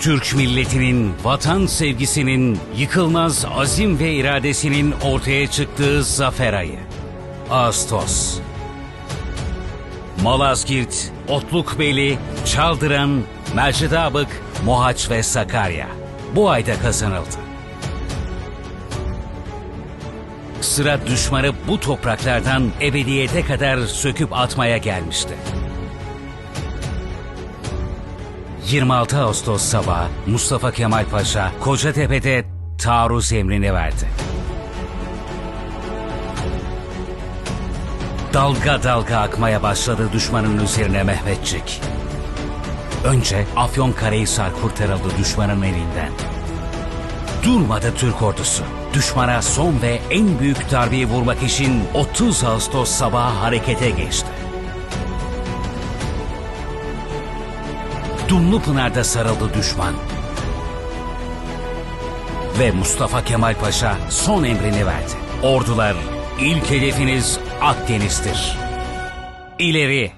Türk milletinin vatan sevgisinin, yıkılmaz azim ve iradesinin ortaya çıktığı zafer ayı. Ağustos. Malazgirt, Otlukbeli, Çaldıran, Mercidabık, Mohaç ve Sakarya bu ayda kazanıldı. Sıra düşmanı bu topraklardan ebediyete kadar söküp atmaya gelmişti. 26 Ağustos sabahı Mustafa Kemal Paşa Kocatepe'de taarruz emrini verdi. Dalga dalga akmaya başladı düşmanın üzerine Mehmetçik. Önce Afyonkarahisar kurtarıldı düşmanın elinden. Durmadı Türk ordusu. Düşmana son ve en büyük darbeyi vurmak için 30 Ağustos sabahı harekete geçti. Dumlupınar'da sarıldı düşman. Ve Mustafa Kemal Paşa son emrini verdi. Ordular, ilk hedefiniz Akdeniz'dir. İleri!